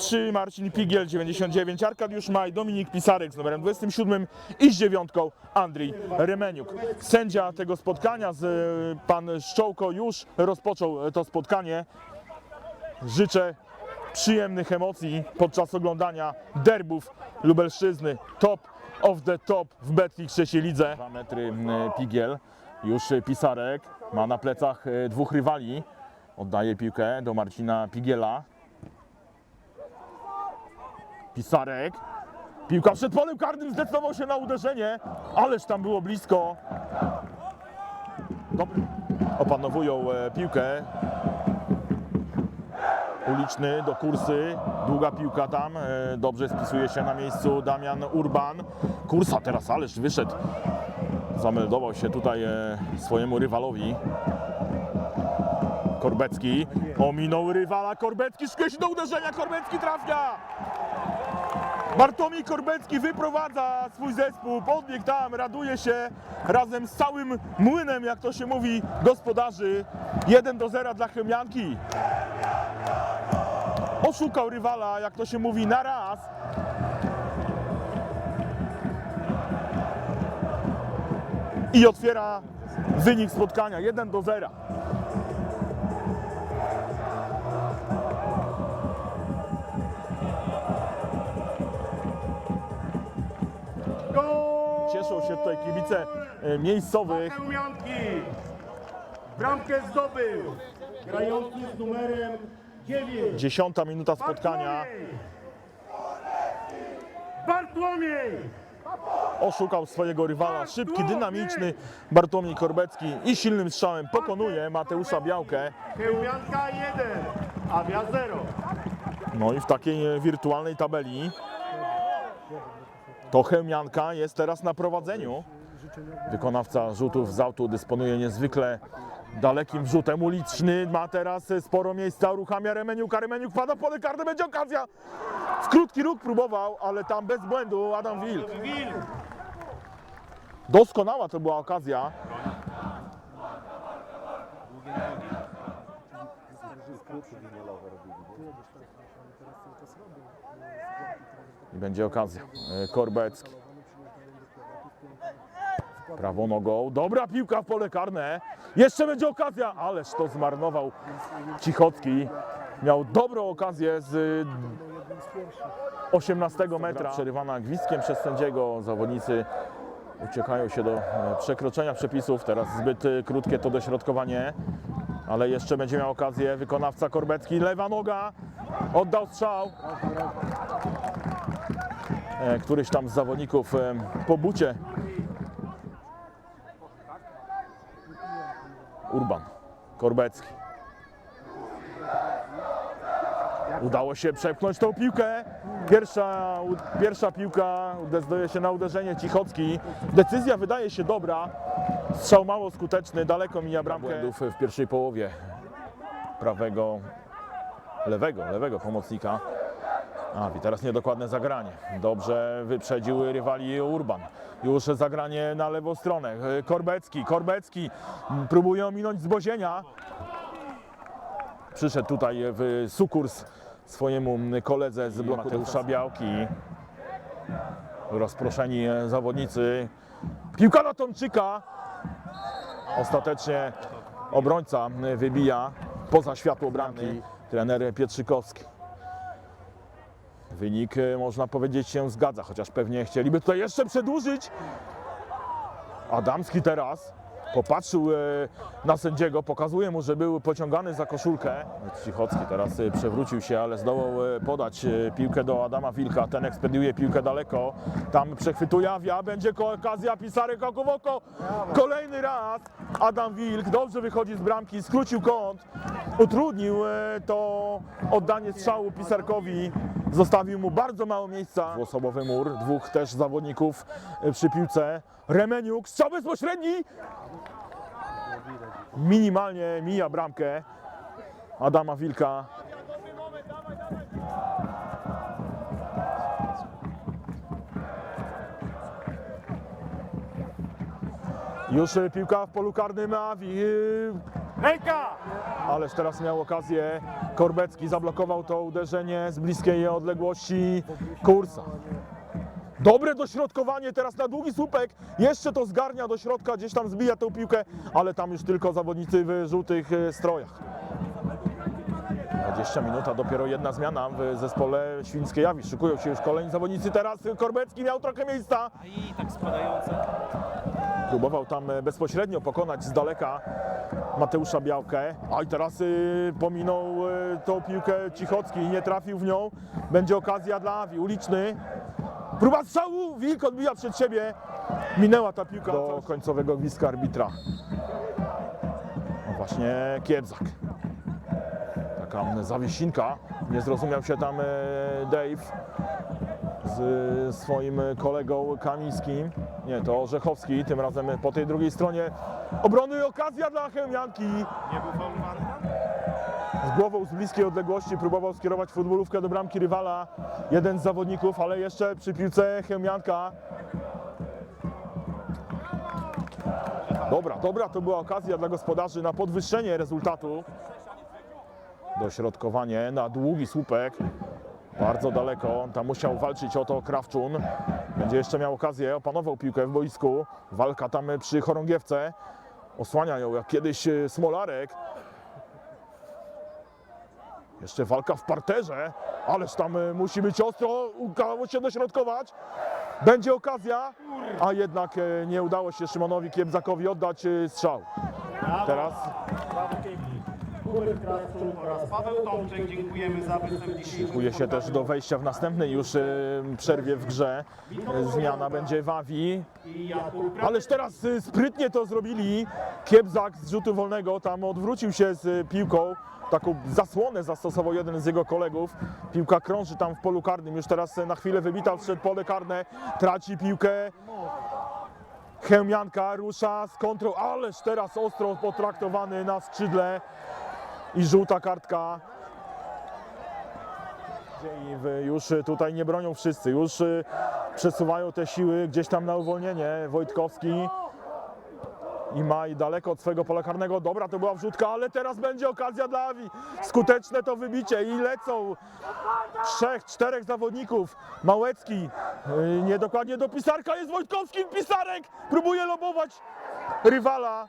93 Marcin Pigiel, 99 Arkadiusz Maj, Dominik Pisarek z numerem 27 i z dziewiątką Andrzej Remeniuk. Sędzia tego spotkania, z, e, pan Szczołko już rozpoczął e, to spotkanie. Życzę przyjemnych emocji podczas oglądania derbów Lubelszczyzny. Top of the top w Betclic trzeciej lidze. 2 metry Pigiel, już Pisarek, ma na plecach e, dwóch rywali. Oddaje piłkę do Marcina Pigiela. Pisarek. Piłka przed polem karnym zdecydował się na uderzenie, ależ tam było blisko. Dob- Opanowują e, piłkę. Uliczny do kursy, długa piłka tam, e, dobrze spisuje się na miejscu Damian Urban. Kursa teraz, ależ wyszedł, zameldował się tutaj e, swojemu rywalowi. Korbecki ominął rywala, Korbecki szkieś do uderzenia, Korbecki trafia! Bartłomiej Korbecki wyprowadza swój zespół, podbieg tam, raduje się razem z całym młynem, jak to się mówi, gospodarzy. 1 do 0 dla Chemianki. Oszukał rywala, jak to się mówi, na raz. I otwiera wynik spotkania 1 do 0. Cieszą się tutaj kibice e, miejscowych. Bramkę zdobył grający z numerem 9 Dziesiąta minuta spotkania. Bartłomiej! Oszukał swojego rywala. Szybki, dynamiczny Bartłomiej Korbecki i silnym strzałem pokonuje Mateusza Białkę. Chełmianka 1, Awia 0. No i w takiej e, wirtualnej tabeli to Chełmianka jest teraz na prowadzeniu. Wykonawca rzutów z autu dysponuje niezwykle dalekim rzutem uliczny. Ma teraz sporo miejsca, uruchamia Remeniuka. Remeniuk wpada w będzie okazja. W krótki róg próbował, ale tam bez błędu Adam Wilk. Doskonała to była okazja. I będzie okazja. E, Korbecki. Prawą nogą. Dobra piłka w pole karne. Jeszcze będzie okazja, ależ to zmarnował Cichocki. Miał dobrą okazję z 18 metra. Przerywana gwizdkiem przez sędziego. Zawodnicy uciekają się do e, przekroczenia przepisów. Teraz zbyt e, krótkie to dośrodkowanie. Ale jeszcze będzie miał okazję wykonawca Korbecki. Lewa noga. Oddał strzał. E, Któryś tam z zawodników e, po bucie. Urban. Korbecki. Udało się przepchnąć tą piłkę. Pierwsza, pierwsza piłka decyduje się na uderzenie Cichocki. Decyzja wydaje się dobra. Strzał mało skuteczny, daleko mija bramkę. Błędów w pierwszej połowie prawego, lewego, lewego pomocnika. A, i teraz niedokładne zagranie. Dobrze wyprzedził rywali Urban. Już zagranie na lewą stronę. Korbecki, Korbecki próbuje ominąć zbozienia. Przyszedł tutaj w sukurs swojemu koledze z bloku Mateusza Białki. Rozproszeni zawodnicy. Piłka na Tomczyka. Ostatecznie obrońca wybija poza światło bramki. Trener Pietrzykowski. Wynik, e, można powiedzieć, się zgadza, chociaż pewnie chcieliby tutaj jeszcze przedłużyć. Adamski teraz popatrzył e, na sędziego, pokazuje mu, że był pociągany za koszulkę. Cichocki teraz e, przewrócił się, ale zdołał podać piłkę do Adama Wilka. Ten ekspediuje piłkę daleko. Tam przechwytuje Awia, będzie okazja, Pisarek oko w oko. Kolejny raz Adam Wilk dobrze wychodzi z bramki, skrócił kąt, utrudnił e, to oddanie strzału Pisarkowi. Zostawił mu bardzo mało miejsca. Dwuosobowy mur, dwóch też zawodników e, przy piłce. Remeniuk, strzał bezpośredni. Minimalnie mija bramkę Adama Wilka. Już piłka w polu karnym, a Ręka! Ależ teraz miał okazję Korbecki zablokował to uderzenie z bliskiej odległości Kursa. Dobre dośrodkowanie teraz na długi słupek. Jeszcze to zgarnia do środka, gdzieś tam zbija tę piłkę, ale tam już tylko zawodnicy w żółtych e, strojach. 20 minut, a dopiero jedna zmiana w zespole Świńskiej Jawi. Szykują się już kolejni zawodnicy. Teraz Korbecki miał trochę miejsca. I tak spadające. Próbował tam e, bezpośrednio pokonać z daleka Mateusza Białkę. A i teraz y, pominął y, tą piłkę Cichocki i nie trafił w nią. Będzie okazja dla Awi. Uliczny. Próba strzału. Wilk odbija przed siebie. Minęła ta piłka do końcowego gwizdka arbitra. No właśnie Kiebzak. Taka zawiesinka. Nie zrozumiał się tam e, Dave z swoim kolegą Kamińskim. Nie, to Orzechowski, tym razem po tej drugiej stronie obrony okazja dla Chełmianki. Nie był faulowany? Z głową z bliskiej odległości próbował skierować futbolówkę do bramki rywala. Jeden z zawodników, ale jeszcze przy piłce Chełmianka. Dobra, dobra, to była okazja dla gospodarzy na podwyższenie rezultatu. Dośrodkowanie na długi słupek. Bardzo daleko, tam musiał walczyć o to Krawczun. Będzie jeszcze miał okazję, opanował piłkę w boisku. Walka tam przy chorągiewce. Osłania ją jak kiedyś e, Smolarek. Jeszcze walka w parterze, ależ tam e, musi być ostro, udało się dośrodkować. Będzie okazja, a jednak e, nie udało się Szymonowi Kiebzakowi oddać strzał. Teraz. Hubert Krawczuk oraz Paweł Tomczyk, dziękujemy za występ dzisiejszym szykuje się też do wejścia w następnej już e, przerwie w grze. Zmiana będzie Wawi, Ależ teraz y, sprytnie to zrobili. Kiebzak z rzutu wolnego tam odwrócił się z y, piłką. Taką zasłonę zastosował jeden z jego kolegów. Piłka krąży tam w polu karnym. Już teraz y, na chwilę wybita przed pole karne. Traci piłkę. Chełmianka rusza z kontrą. Ależ teraz ostro potraktowany na skrzydle. I żółta kartka. Już y, tutaj nie bronią wszyscy. Już y, przesuwają te siły gdzieś tam na uwolnienie. Wojtkowski i Maj daleko od swojego pola karnego. Dobra, to była wrzutka, ale teraz będzie okazja dla Awi. Skuteczne to wybicie i lecą trzech, czterech zawodników. Małecki yy, niedokładnie do Pisarka, jest Wojtkowski, Pisarek próbuje lobować rywala.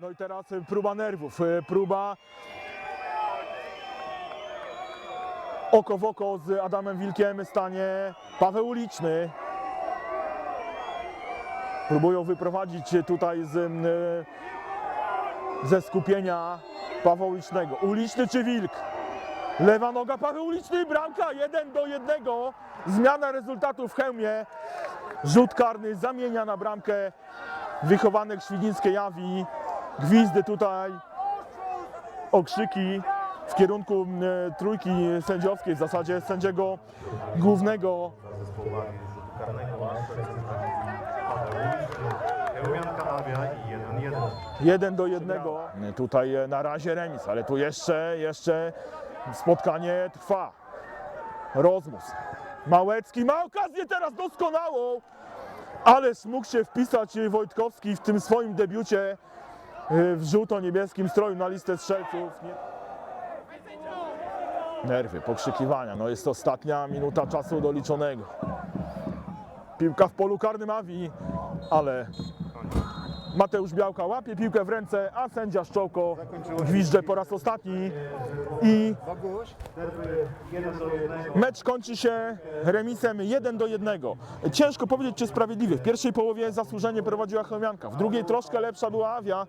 No i teraz y, próba nerwów, y, próba oko w oko z Adamem Wilkiem stanie Paweł Uliczny. Próbują wyprowadzić tutaj z, y, ze skupienia Pawła Ulicznego. Uliczny czy Wilk? Lewa noga Paweł Uliczny, bramka 1 do 1. Zmiana rezultatu w hełmie. Rzut karny zamienia na bramkę wychowanek Świdnickiej Jawi. Gwizdy tutaj, okrzyki w kierunku e, trójki sędziowskiej, w zasadzie sędziego głównego. zespołami rzutu karnego. Chełmianka Awia i 1-1. Jeden do jednego. Tutaj e, na razie remis, ale tu jeszcze, jeszcze spotkanie trwa. Rozmus. Małecki ma okazję teraz doskonałą, ależ mógł się wpisać Wojtkowski w tym swoim debiucie w żółto-niebieskim stroju na listę strzelców. Nie... Nerwy, pokrzykiwania. No jest ostatnia minuta czasu doliczonego. Piłka w polu karnym Awi, ale Mateusz Białka łapie piłkę w ręce, a sędzia Szczołko gwizdże po raz ostatni i. Mecz kończy się remisem 1 do 1. Ciężko powiedzieć, czy sprawiedliwy. W pierwszej połowie zasłużenie prowadziła Chełmianka, w drugiej troszkę lepsza była Awia,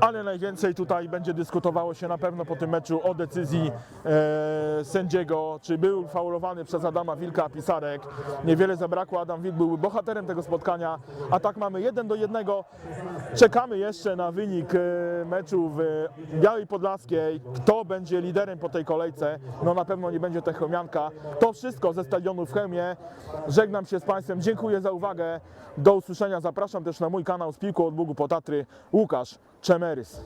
ale najwięcej tutaj będzie dyskutowało się na pewno po tym meczu o decyzji e, sędziego, czy był faulowany przez Adama Wilka Pisarek. Niewiele zabrakło, Adam Wilk był bohaterem tego spotkania, a tak mamy 1 do 1. Czekamy jeszcze na wynik e, meczu w Białej Podlaskiej. Kto będzie liderem po tej kolejce? No na pewno nie będzie to Chełmianka. To wszystko ze stadionu w Chełmie. Żegnam się z Państwem, dziękuję za uwagę. Do usłyszenia, zapraszam też na mój kanał z piłką od Bugu po Tatry. Łukasz Chamérez.